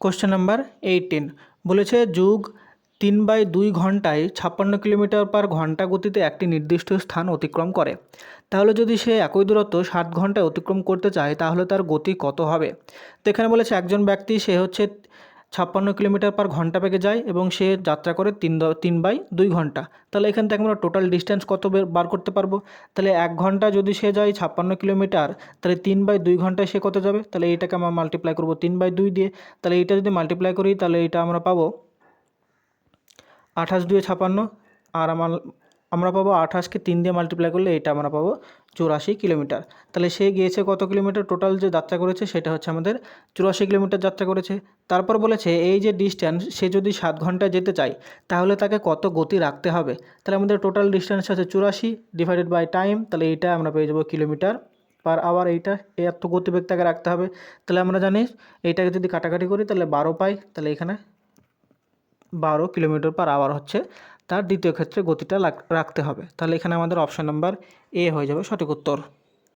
Question number eighteen বলেছে যুগ তিন বাই দুই ঘন্টায় ছাপ্পান্ন কিলোমিটার পার ঘণ্টা গতিতে একটি নির্দিষ্ট স্থান অতিক্রম করে। তাহলে যদি সে একই দূরত্ব ষাট ঘন্টায় অতিক্রম করতে চায়, তাহলে তার গতি কত হবে? তো এখানে বলেছে একজন ব্যক্তি, সে হচ্ছে ছাপ্পান্ন কিলোমিটার পার ঘণ্টা বেগে যায় এবং সে যাত্রা করে তিন তিন বাই দুই ঘণ্টা। তাহলে এখান থেকে আমরা টোটাল ডিস্টেন্স কত বার করতে পারব? তাহলে এক ঘণ্টা যদি সে যায় ছাপ্পান্ন কিলোমিটার, তাহলে তিন বাই দুই ঘন্টায় সে কত যাবে? তাহলে এইটাকে আমরা মাল্টিপ্লাই করব তিন বাই দুই দিয়ে। তাহলে এইটা যদি মাল্টিপ্লাই করি, তাহলে এইটা আমরা পাবো আঠাশ দুয়ে ছাপান্ন আর আমার আমরা পাবো আঠাশকে তিন দিয়ে মাল্টিপ্লাই করলে এটা আমরা পাবো চুরাশি কিলোমিটার। তাহলে সে গিয়েছে কত কিলোমিটার? টোটাল যে যাত্রা করেছে সেটা হচ্ছে আমাদের চুরাশি কিলোমিটার যাত্রা করেছে। তারপর বলেছে এই যে ডিস্ট্যান্স সে যদি সাত ঘন্টায় যেতে চায়, তাহলে তাকে কত গতি রাখতে হবে? তাহলে আমাদের টোটাল ডিস্ট্যান্স আছে চুরাশি ডিভাইডেড বাই টাইম তাহলে এইটা আমরা পেয়ে যাব কিলোমিটার পার আওয়ার এইটা এই এত গতিবেগ তাকে রাখতে হবে। তাহলে আমরা জানি এইটাকে যদি কাটাকাটি করি, তাহলে বারো পাই, তাহলে এখানে বারো কিলোমিটার পার আওয়ার হচ্ছে। তার দ্বিতীয় ক্ষেত্রে গতিটা রাখতে হবে। তাহলে এখানে আমাদের অপশান নাম্বার এ হয়ে যাবে সঠিক উত্তর।